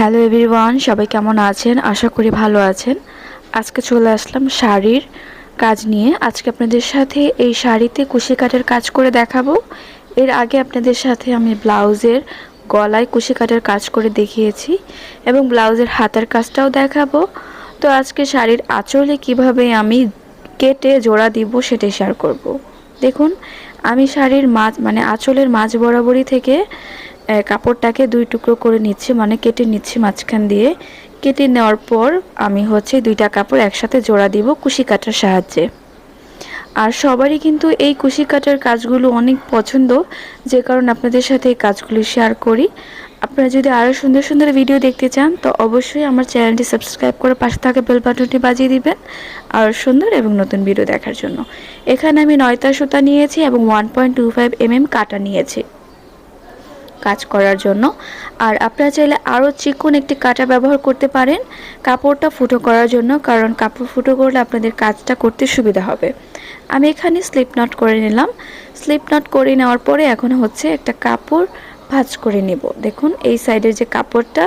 Hello everyone, সবাই কেমন আছেন? আশা করি ভালো আছেন। আজকে চলে আসলাম শাড়ির কাজ নিয়ে। আজকে আপনাদের সাথে এই শাড়িতে কুশি কাটের কাজ করে দেখাবো। এর আগে আপনাদের সাথে আমি ব্লাউজের গলায় কুশি কাটের কাজ করে দেখিয়েছি এবং ব্লাউজের হাতের কাজটাও দেখাবো। তো আজকে শাড়ির আঁচলে কীভাবে আমি কেটে জোড়া দিব সেটাই শেয়ার করব। দেখুন, আমি শাড়ির মাঝ মানে আঁচলের মাঝ বরাবরই থেকে কাপড়টাকে দুই টুকরো করে নিচ্ছি মানে কেটে নিচ্ছি মাঝখান দিয়ে। কেটে নেওয়ার পর আমি হচ্ছে দুইটা কাপড় একসাথে জোড়া দিব কুশি কাটার সাহায্যে। আর সবারই কিন্তু এই কুশি কাটার কাজগুলো অনেক পছন্দ, যে কারণে আপনাদের সাথে এই কাজগুলো শেয়ার করি। আপনারা যদি আরও সুন্দর সুন্দর ভিডিও দেখতে চান, তো অবশ্যই আমার চ্যানেলটি সাবস্ক্রাইব করে পাশে থাকা বেল বাটনটি বাজিয়ে দিবেন। আর সুন্দর এবং নতুন ভিডিও দেখার জন্য। এখানে আমি নয়তা সুতা নিয়েছি এবং one point two five mm কাটা নিয়েছি। কাজ করার জন্য। আর আপনারা চাইলে আরও চিকন একটি কাটা ব্যবহার করতে পারেন। কাপড়টা ফুটো করার জন্য, কারণ কাপড় ফুটো করলে আপনাদের কাজটা করতে সুবিধা হবে। আমি এখানে স্লিপ নট করে নিলাম। স্লিপ নট করে নেওয়ার পরে এখন হচ্ছে একটা কাপড় ভাজ করে নেব। দেখুন, এই সাইডের যে কাপড়টা,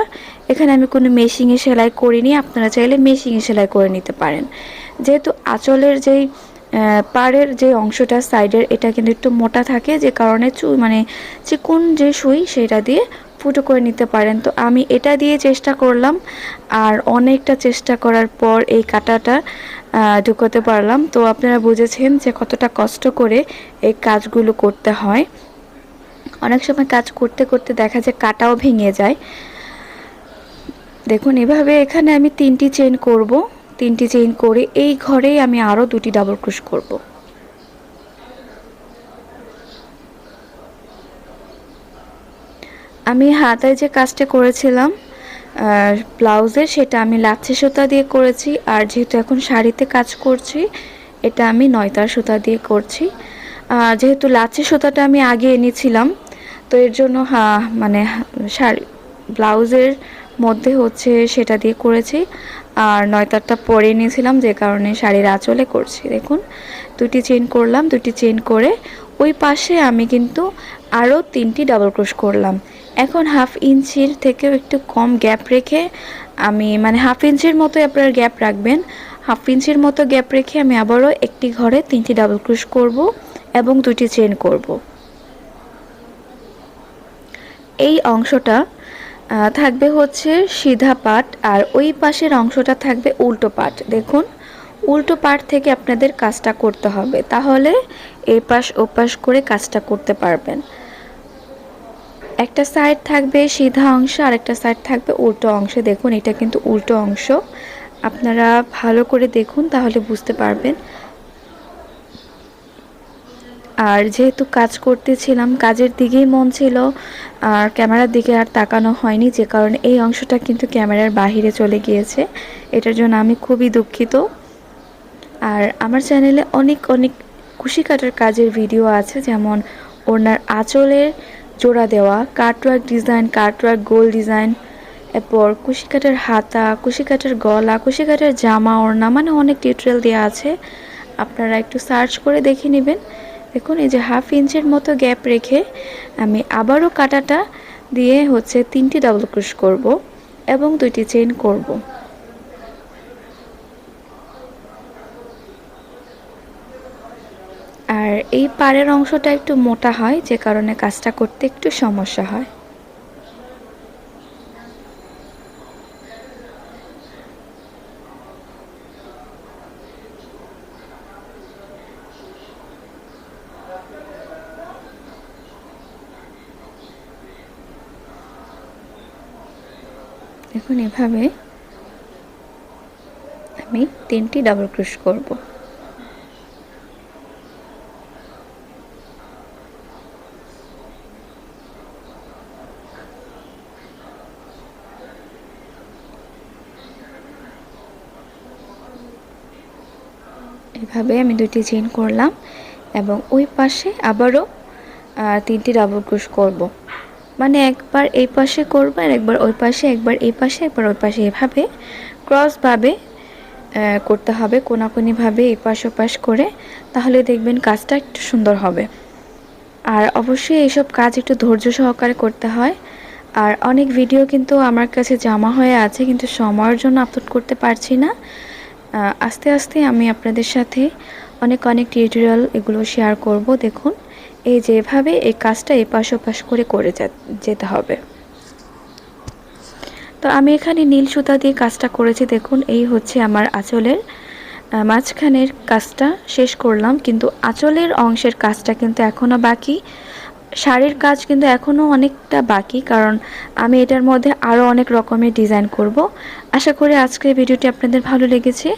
এখানে আমি কোনো মেশিংয়ে সেলাই করিনি। আপনারা চাইলে মেশিংয়ে সেলাই করে নিতে পারেন। যেহেতু আঁচলের যেই পাড়ের যে অংশটা, সাইডের, এটা কিন্তু একটু মোটা থাকে, যে কারণে চু মানে চিকুন যে সুই, সেটা দিয়ে ফুটো করে নিতে পারেন। তো আমি এটা দিয়ে চেষ্টা করলাম, আর অনেকটা চেষ্টা করার পর এই কাটাটা ঢুকোতে পারলাম। তো আপনারা বুঝেছেন যে কতটা কষ্ট করে এই কাজগুলো করতে হয়। অনেক সময় কাজ করতে করতে দেখা যায় কাটাও ভেঙে যায়। দেখুন, এভাবে এখানে আমি তিনটি চেন করব। তিনটি চেইন করে এই ঘরেই আমি আরও দুটি ডাবল ক্রুশ করব। আমি হাতায় যে কাজটা করেছিলাম ব্লাউজের সেটা আমি লাচ্ছি সুতা দিয়ে করেছি, আর যেহেতু এখন শাড়িতে কাজ করছি, এটা আমি নয়তার সুতা দিয়ে করছি। যেহেতু লাচ্ছি সুতাটা আমি আগে এনেছিলাম, তো এর জন্য মানে শাড়ি ব্লাউজের মধ্যে হচ্ছে সেটা দিয়ে করেছি। আর নয়তারটা পরে নিয়েছিলাম যে কারণে শাড়ির আঁচলে করছি। দেখুন, দুটি চেন করলাম, দুটি চেন করে ওই পাশে আমি কিন্তু আরও তিনটি ডাবল ক্রোশ করলাম। এখন হাফ ইঞ্চির থেকেও একটু কম গ্যাপ রেখে আমি মানে হাফ ইঞ্চির মতো আপনার গ্যাপ রাখবেন। হাফ ইঞ্চির মতো গ্যাপ রেখে আমি আবারও একটি ঘরে তিনটি ডাবল ক্রোশ করব এবং দুটি চেন করব। এই অংশটা থাকবে হচ্ছে সিধা পাট, আর ওই পাশের অংশটা থাকবে উল্টো পাট। দেখুন, উল্টো পাট থেকে আপনাদের কাজটা করতে হবে। তাহলে এই পাশ ও পাশ করে কাজটা করতে পারবেন। একটা সাইড থাকবে সিধা অংশ, আর একটা সাইড থাকবে উল্টো অংশে। দেখুন, এটা কিন্তু উল্টো অংশ। আপনারা ভালো করে দেখুন, তাহলে বুঝতে পারবেন আর যেহেতু কাজ করতেছিলাম, কাজের দিকেই মন ছিল, আর ক্যামেরার দিকে আর তাকানো হয়নি, যে কারণে এই অংশটা কিন্তু ক্যামেরার বাহিরে চলে গিয়েছে। এটার জন্য আমি খুবই দুঃখিত। আর আমার চ্যানেলে অনেক অনেক খুশি কাটার কাজের ভিডিও আছে, যেমন ওনার আঁচলের জোড়া দেওয়া, কাটওয়ার্ক ডিজাইন, কাটওয়ার্ক গোল ডিজাইন, এরপর কুশি কাটার হাতা কুশি কাটার গলা কুশি কাটার জামা, ওড়না মানে অনেক টিউটোরিয়াল দেওয়া আছে। আপনারা একটু সার্চ করে দেখে নেবেন। দেখুন, এই যে হাফ ইঞ্চের মতো গ্যাপ রেখে আমি আবারও কাটাটা দিয়ে হচ্ছে তিনটি ডাবল ক্রুশ করব এবং দুইটি চেইন করব। আর এই পাড়ের অংশটা একটু মোটা হয়, যে কারণে কাজটা করতে একটু সমস্যা হয়। দেখুন এভাবে আমি তিনটি ডাবল ক্রুশ করব। এভাবে আমি দুটি চেন করলাম এবং ওই পাশে আবারও তিনটি ডাবল ক্রুশ করব। মানে একবার এই পাশে করব আর একবার ওই পাশে, একবার এই পাশে, একবার ওই পাশে। এভাবে ক্রসভাবে করতে হবে, কোনাকুনিভাবে এই পাশ ওপাশ করে। তাহলে দেখবেন কাজটা একটু সুন্দর হবে। আর অবশ্যই এইসব কাজ একটু ধৈর্য সহকারে করতে হয়। আর অনেক ভিডিও কিন্তু আমার কাছে জমা হয়ে আছে, কিন্তু সময়ের জন্য আপলোড করতে পারছি না। আস্তে আস্তে আমি আপনাদের সাথে অনেক অনেক টিউটোরিয়াল এগুলো শেয়ার করব। দেখুন এই যে এভাবে এই কাজটা এপাশ ওপাশ করে করে যেতে হবে। তো আমি এখানে নীল সুতা দিয়ে কাজটা করেছি, দেখুন, এই হচ্ছে আমার আঁচলের মাঝখানের কাজটা শেষ করলাম, কিন্তু আঁচলের অংশের কাজটা কিন্তু এখনও বাকি। শাড়ির কাজ কিন্তু এখনও অনেকটা বাকি, কারণ আমি এটার মধ্যে আরও অনেক রকমের ডিজাইন করব। আশা করি আজকের ভিডিওটি আপনাদের ভালো লেগেছে।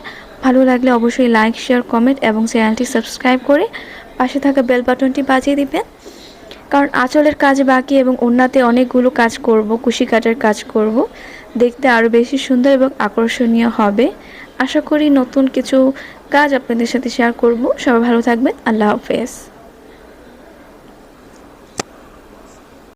ভালো লাগলে অবশ্যই লাইক, শেয়ার, কমেন্ট এবং চ্যানেলটি সাবস্ক্রাইব করে পাশে থাকা বেল বাটনটি বাজিয়ে দিবেন কারণ আঁচলের কাজ বাকি এবং অন্যতে অনেকগুলো কাজ করব, কুশি কাটার কাজ করব। দেখতে আরও বেশি সুন্দর এবং আকর্ষণীয় হবে। আশা করি নতুন কিছু কাজ আপনাদের সাথে শেয়ার করব। সবাই ভালো থাকবেন। আল্লাহ হাফেজ।